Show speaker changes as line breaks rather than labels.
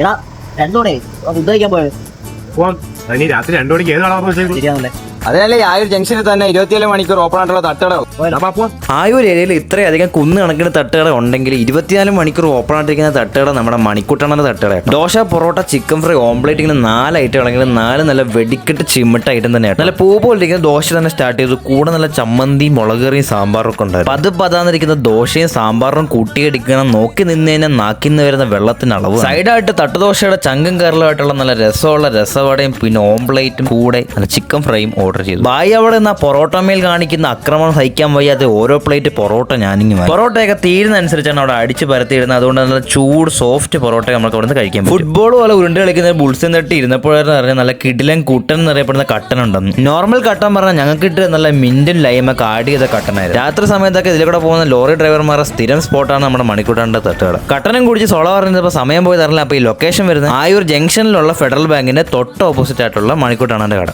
എടാ രണ്ടോടെ ഫുഡ് കഴിക്കാൻ പോയത്
പോവാം ഇനി രാത്രി രണ്ടു മണിക്ക് ഏത് വെച്ചേക്കും
ശരിയാണല്ലേ.
അതിനല്ലേ ആയൂർ ജംഗ്ഷനിൽ തന്നെ ഇരുപത്തിയേഴ് മണിക്കൂർ ഓപ്പൺ ആയിട്ടുള്ള തട്ടുകട
ആയൂർ ഏരിയയിൽ ഇത്രയധികം കുന്ന് കണക്കിന് തട്ടുകട ഉണ്ടെങ്കിൽ ഇരുപത്തിനാല് മണിക്കൂർ ഓപ്പൺ ആയിട്ടിരിക്കുന്ന തട്ടുകട നമ്മുടെ മണിക്കുട്ടണന്റെ തട്ടുകട dosa parotta chicken fry omelette ഇങ്ങനെ നാല് ഐറ്റം ആണെങ്കിൽ നാല് നല്ല വെടിക്കെട്ട് ചിമ്മിട്ട ഐറ്റം തന്നെയാണ് നല്ല പൂ പോലിരിക്കുന്ന ദോശ തന്നെ സ്റ്റാർട്ട് ചെയ്തു. കൂടെ നല്ല ചമ്മന്തിയും മുളകറിയും സാമ്പാറും ഒക്കെ ഉണ്ടായിരുന്നു. പത് പതാന്നിരിക്കുന്ന ദോശയും സാമ്പാറും കൂട്ടിയടിക്കണം. നോക്കി നിന്ന് കഴിഞ്ഞാൽ നാക്കിന്ന് വരുന്ന വെള്ളത്തിന് അളവ് സൈഡായിട്ട് തട്ടുദോശയുടെ ചങ്കും കയറലുമായിട്ടുള്ള നല്ല രസമുള്ള രസവടയും പിന്നെ ഓംപ്ലേറ്റും കൂടെ നല്ല ചിക്കൻ ഫ്രൈയും ഓർഡർ ചെയ്തു. ബായി അവിടെ നിന്ന് പൊറോട്ട മേൽ കാണിക്കുന്ന അക്രമം സഹിക്കാൻ വയ്യാത്ത ഓരോ പ്ലേറ്റ് പൊറോട്ട ഞാനിങ്ങി പൊറോട്ടയൊക്കെ തീരുന്ന അനുസരിച്ചാണ് അവിടെ അടിച്ച് പരത്തിയിടുന്നത്. അതുകൊണ്ട് നല്ല ചൂട് സോഫ്റ്റ് പൊറോട്ട നമുക്ക് അവിടെ നിന്ന് കഴിക്കാം ഫുട്ബോൾ പോലെ ഉരുണ്ട് കളിക്കുന്ന ബുൾസിൻ തട്ടി ഇരുന്നപ്പോഴായിരുന്നു അറിയാം നല്ല കിടിലൻ കുട്ടൻ എന്നറിയപ്പെടുന്ന കട്ടൻ ഉണ്ടെന്ന്. നോർമൽ കട്ടൻ പറഞ്ഞാൽ ഞങ്ങൾക്ക് കിട്ടിയ നല്ല മിന്റും ലൈമൊക്കെ ആഡ് ചെയ്ത കട്ടനായിരുന്നു. രാത്രി സമയത്തൊക്കെ ഇതിൽ കൂടെ പോകുന്ന ലോറി ഡ്രൈവർമാരുടെ സ്ഥിരം സ്പോട്ടാണ് നമ്മുടെ മണിക്കൂട്ടാണ്ട് തട്ടുകട. കട്ടനും കുടിച്ച് സോള പറഞ്ഞപ്പോൾ സമയം പോയി തരില്ല അപ്പോൾ ഈ ലൊക്കേഷൻ വരുന്നത് ആയൂർ ജംഗ്ഷനിലുള്ള ഫെഡറൽ ബാങ്കിന്റെ തൊട്ട് ഓപ്പോസിറ്റ് ആയിട്ടുള്ള മണിക്കൂട്ടാണ് കട.